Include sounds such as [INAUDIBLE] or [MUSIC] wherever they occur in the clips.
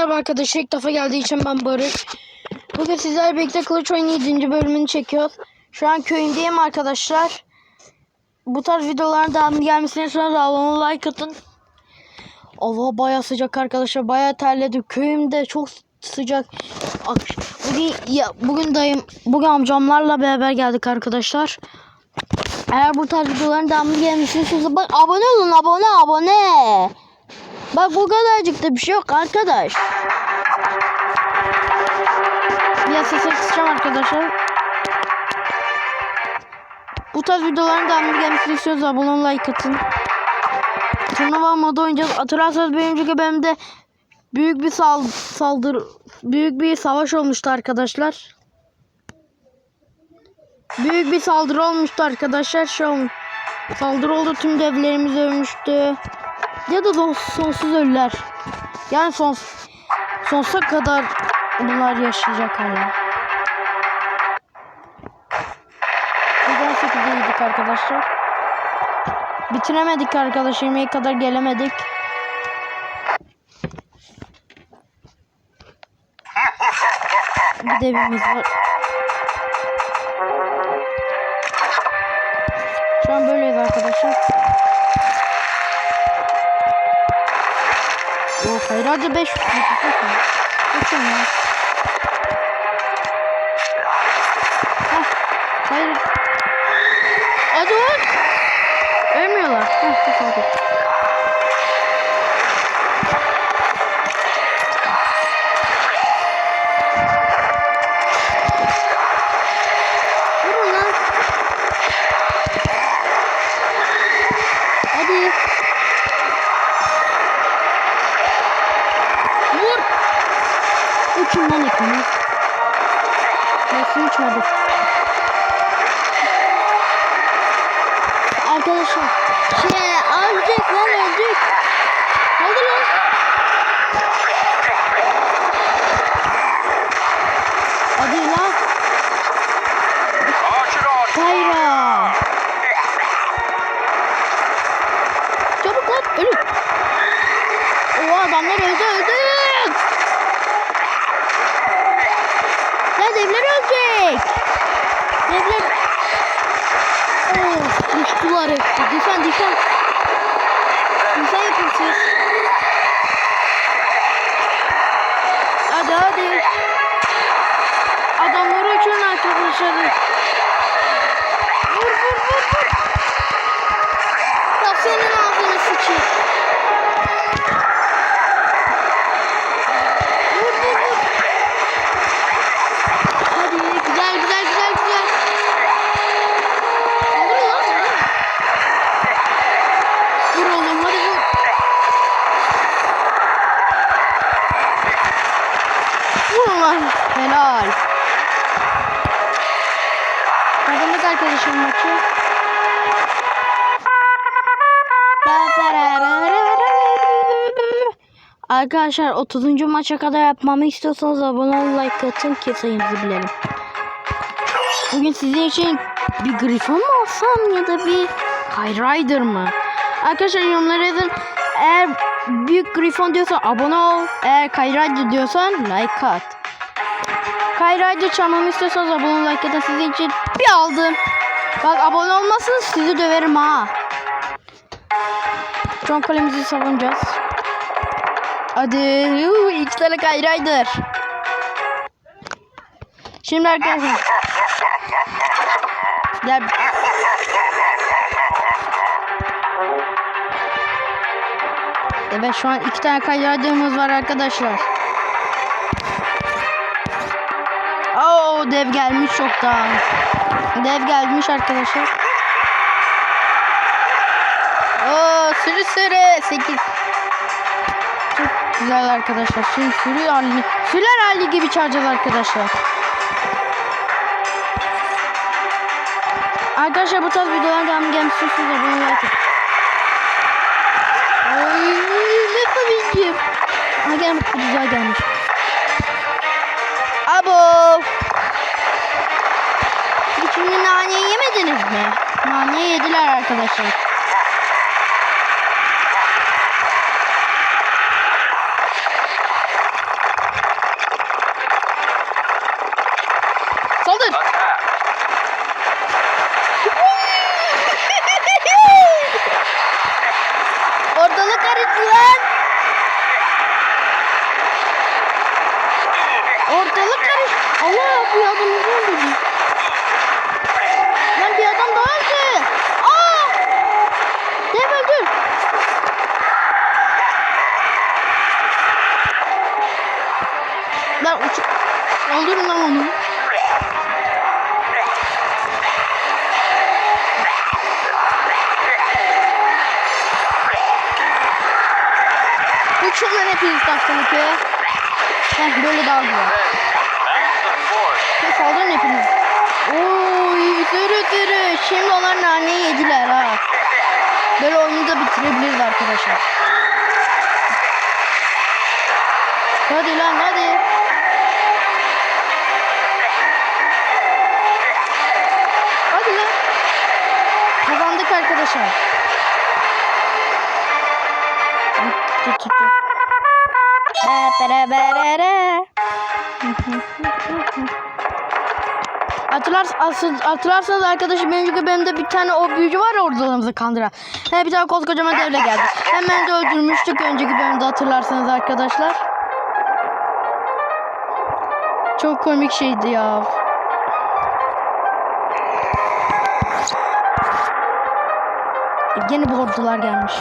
merhaba arkadaşlar. İlk defa geldiği için ben Barış. Bugün sizlerle birlikte Kılıç Oyunu 7. bölümünü çekiyoruz. Şu an köyümdeyim arkadaşlar. Bu tarz videoların devamlı gelmesini istiyorsanız abone like atın. Hava baya sıcak arkadaşlar. Baya terledim. Köyümde çok sıcak. Ak- Bugün, ya, bugün dayım, bugün amcamlarla beraber geldik arkadaşlar. Eğer bu tarz videoların devamlı gelmesini istiyorsanız abone olun abone abone. Bak bu kadarcık da bir şey yok arkadaş. Bir sesini kısacağım arkadaşlar. Bu tarz videoların devamlı gelmesini istiyorsanız abone olun like atın. Turnuva modu oynayacağız. Hatırlarsanız bir önceki bölümde büyük bir sal saldır büyük bir savaş olmuştu arkadaşlar. Büyük bir saldırı olmuştu arkadaşlar. Şu saldırı oldu tüm devlerimiz ölmüştü. Ya da son- sonsuz ölüler. Yani son sonsuza kadar bunlar yaşayacak hala. Biz 18'deydik arkadaşlar. Bitiremedik arkadaşlar. Yemeğe kadar gelemedik. Bir de evimiz var. Şu an böyleyiz arkadaşlar. Yok hayır hadi 500 Geçin ya. Heh, hayır. Hadi oğlum. Ölmüyorlar. Heh, hadi. Lan ölün. O adamlar öldü öldü. Lan devler ölecek. Devler. Of düştüler hepsi. Düşen düşen. Düşen yapın siz. Hadi hadi. Adamları uçurun arkadaşlar. Vur vur vur vur. Ya senin ağzını sıçayım. Arkadaşlar 30. maça kadar yapmamı istiyorsanız abone olun like atın ki sayınızı bilelim. Bugün sizin için bir Griffon mu alsam ya da bir High Rider mı? Arkadaşlar yorumlara yazın. Eğer büyük Griffon diyorsan abone ol. Eğer High Rider diyorsan like at. High Rider çalmamı istiyorsanız abone ol like atın sizin için bir aldım. Bak abone olmazsanız sizi döverim ha. Kalemizi savunacağız. Hadi. Yuh, iki tane Rider. Şimdi arkadaşlar. Gel. Evet şu an iki tane kaydırdığımız var arkadaşlar. Oo dev gelmiş çoktan. Dev gelmiş arkadaşlar. Oo sürü sürü 8. Güzel arkadaşlar. Şimdi sürü halini, sürüler hali gibi çağıracağız arkadaşlar. Arkadaşlar bu tarz videolar devam gelmişsiniz. Abone olun. Ay ne tabii Ha gel bak bu güzel gelmiş. Abo. Mi nane yemediniz mi? Nane yediler arkadaşlar. Ortalık karış. Allah bir adamımızı öldürdü. Lan bir adam daha öldü. Aa! Dev öldür. Lan uç... Öldürün lan onu. Uçun lan hepiniz dakikalık ya. Heh böyle daha güzel. Ve saldırın hepiniz. Oy sürü sürü. Şimdi onlar naneyi yediler ha. Böyle oyunu da bitirebiliriz arkadaşlar. Hadi lan. Hadi arkadaşlar. Tut tut tut. Bere bere bere. Hatırlars asıl- hatırlarsanız arkadaşım önceki bölümde bir tane o büyücü var ya ordularımızı kandıran. He bir tane koskocaman devle geldi. Hemen de öldürmüştük önceki bölümde hatırlarsanız arkadaşlar. Çok komik şeydi ya. Gene bu ordular gelmiş.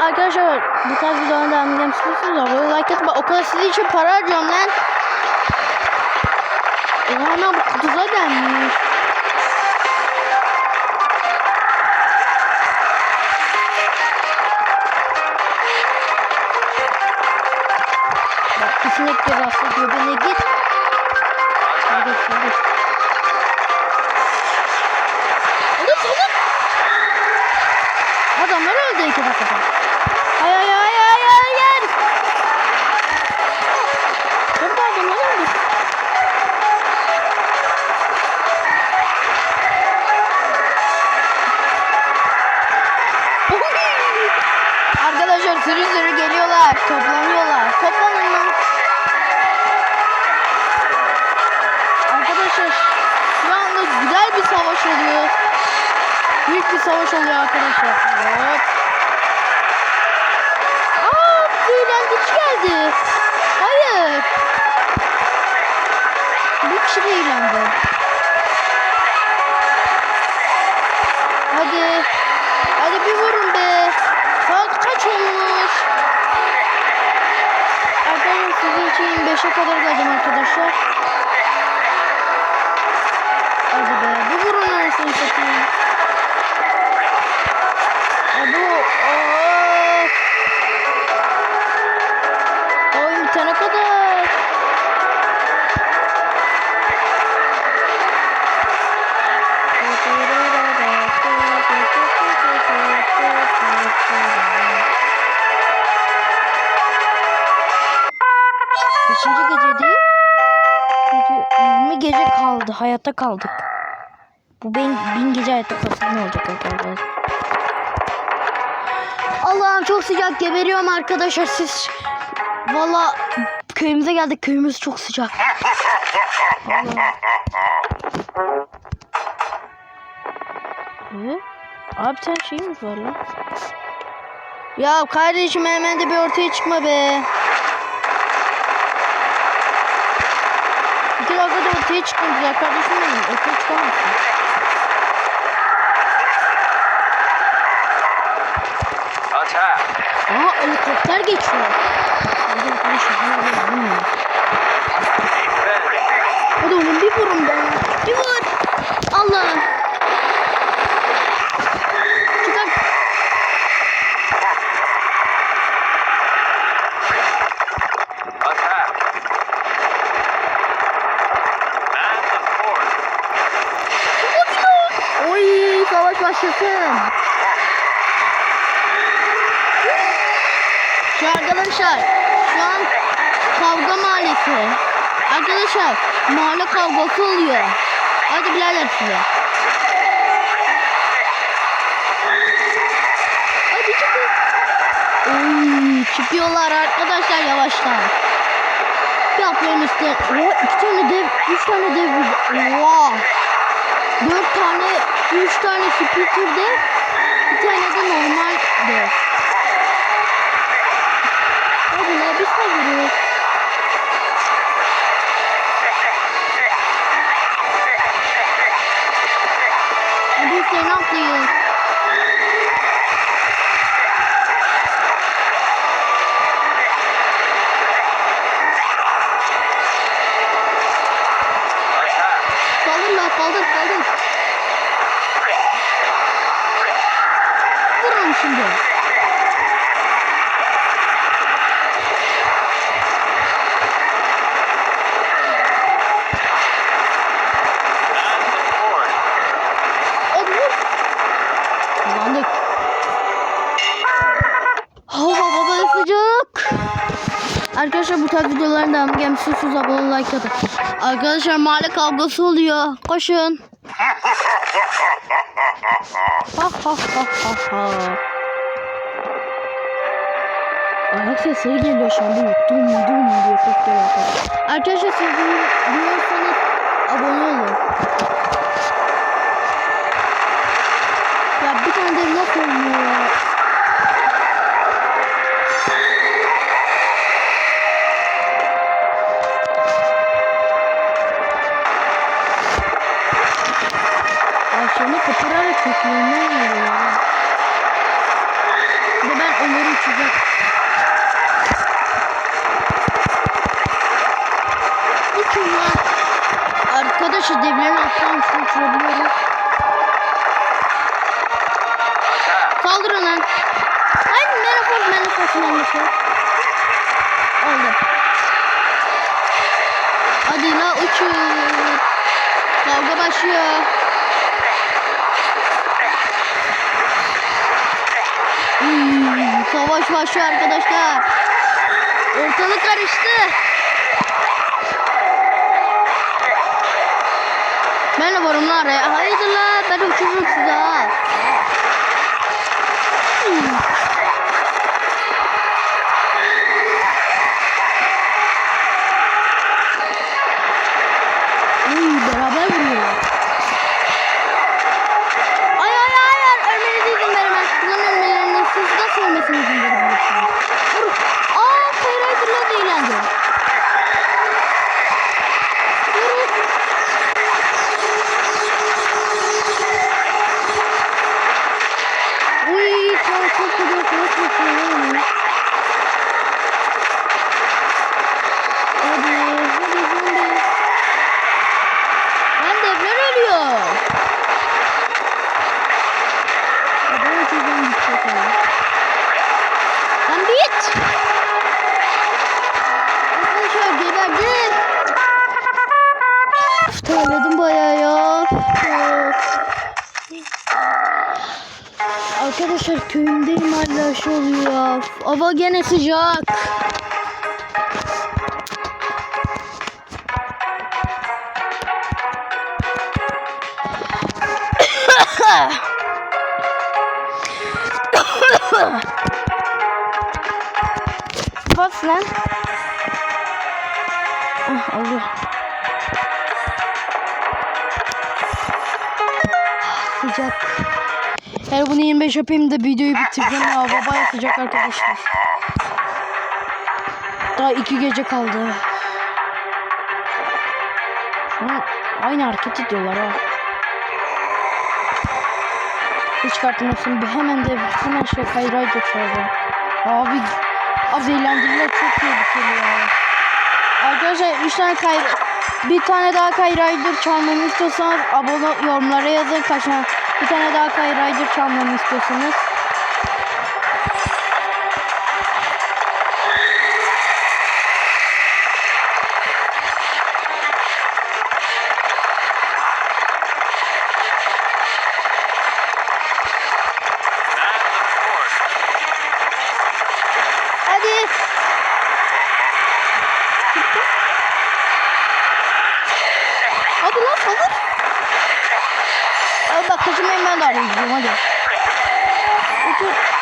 Arkadaşlar bu tarz videoları devam edeceğim istiyorsanız abone like. Bak, O kadar sizin için para harcıyorum lan. Ulan bu kutuza denmiş. Bak sinek cezası göbeğine git. Hadi hadi. Olur olur. Adamlar öldü iki dakikada. Ay ay ay Savaş oluyor arkadaşlar. Hop. Aa, eğlendirici geldi. Hayır. Bir kişi de eğlendi. Hadi. Hadi bir vurun be. Saat kaç olmuş? Arkadaşlar sizin için 5'e kadar geldim Hayatta kaldık. Bu bin, bin gece hayatta kalsak ne olacak arkadaşlar? Allah'ım çok sıcak geberiyorum arkadaşlar siz. Valla köyümüze geldik köyümüz çok sıcak. Vallahi. Hı? Abi sen şeyimiz var lan. Ya kardeşim hemen de bir ortaya çıkma be. İki dakikada ortaya çıktın güzel kardeşim benim. Ortaya çıkamazsın. Aa helikopter geçiyor. Hadi oğlum bir vurun be. Bir vur. Allah. Çıkar. Attack. And the fourth. Oy başlasın. Şu arkadaşlar şu an kavga mahallesi. Arkadaşlar mahalle kavgası oluyor. Hadi birader size. Hadi çıkın. Oy, çıkıyorlar arkadaşlar yavaştan. Yapıyorum üstüne. Oha iki tane dev, üç tane dev. Oha. Dört 3 tane splitter dev, bir tane de normal dev. Hadi la biz de vuruyoruz. Hadi sen atlayın. İçin abone like atın. Arkadaşlar mahalle kavgası oluyor. Koşun. Ha ha ha ha ha. Ayak sesleri geliyor şu an. Böyle dum dum. Arkadaşlar siz duy- duyuyorsanız abone olun. Saldırın lan. Hayır menopos menopos menopos. Oldu. Hadi la uçun. Kavga başlıyor. Hmm, savaş başlıyor arkadaşlar. Ortalık karıştı. Ben de varım lan araya. Haydi la ben uçururum size ha. Hmm. Köyümdeyim hala şey oluyor. Hava gene sıcak. [COUGHS] Bas lan. Ah, oldu. Eğer bunu 25 yapayım da videoyu bitireceğim ya. Baba sıcak arkadaşlar. Daha iki gece kaldı. Şu an aynı hareket ediyorlar ha. Hiç kartmasın bir hemen de hemen şey kayraydı çağırdı. Abi abi eğlenceliler çok tehlikeli ya. Arkadaşlar 3 tane kay bir tane daha kayraydır çalmamı istiyorsanız abone yorumlara yazın kaç tane bir tane daha kayraydır çalmamı istiyorsanız. Hadi. Otur.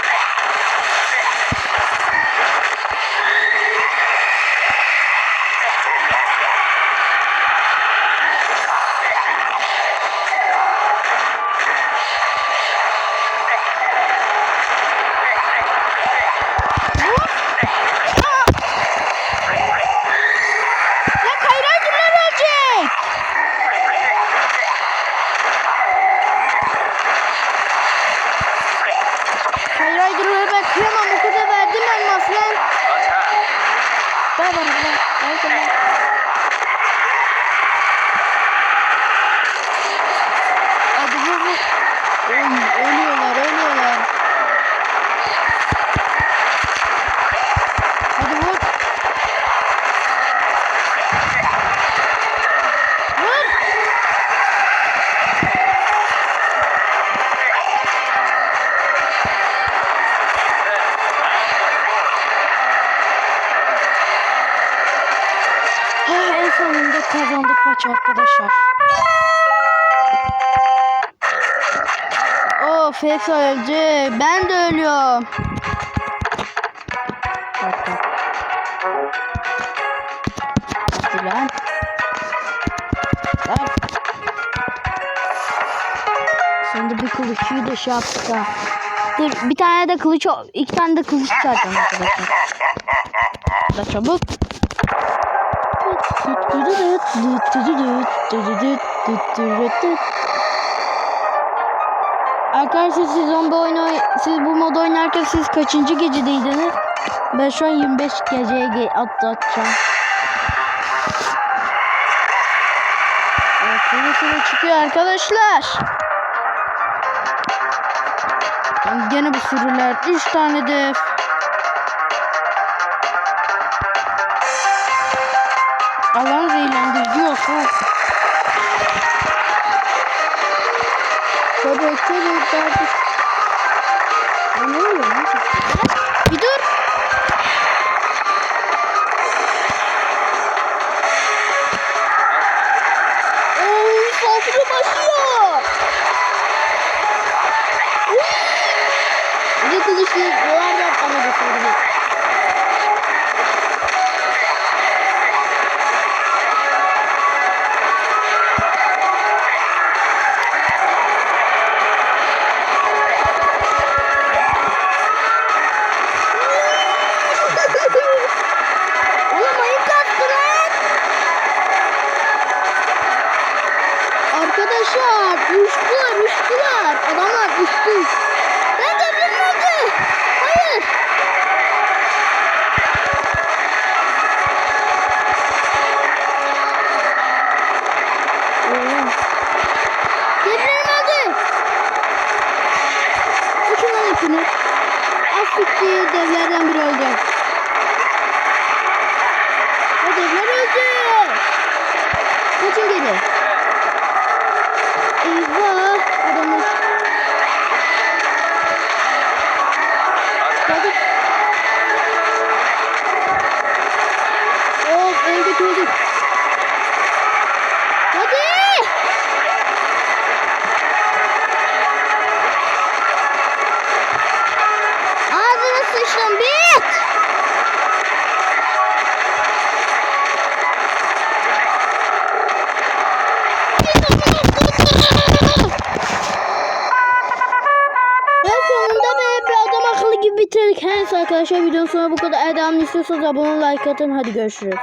Gel bana gel. Gel Hepsi öldü. Ben de ölüyorum. Bak bak. Lan. Lan. Sonunda bir kılıçıyı da şey yaptık ha. Dur bir tane de kılıç, iki tane de kılıç çarpacağım arkadaşlar. Da çabuk. Arkadaşlar siz zombi oyunu oy- siz bu modu oynarken siz kaçıncı gecedeydiniz? Ben şu an 25 geceye ge atlatacağım. Evet, şimdi sıra çıkıyor arkadaşlar. Gene bu sürüler. 3 tane de Alan eğlendiriyorsa. Çabuk çabuk çabuk. Ya ne oluyor lan? Bir dur. Oy saldırı başlıyor. Bir kılıçlı arkadaşlar videonun sonuna bu kadar. Eğer devamını istiyorsanız abone like atın. Hadi görüşürüz.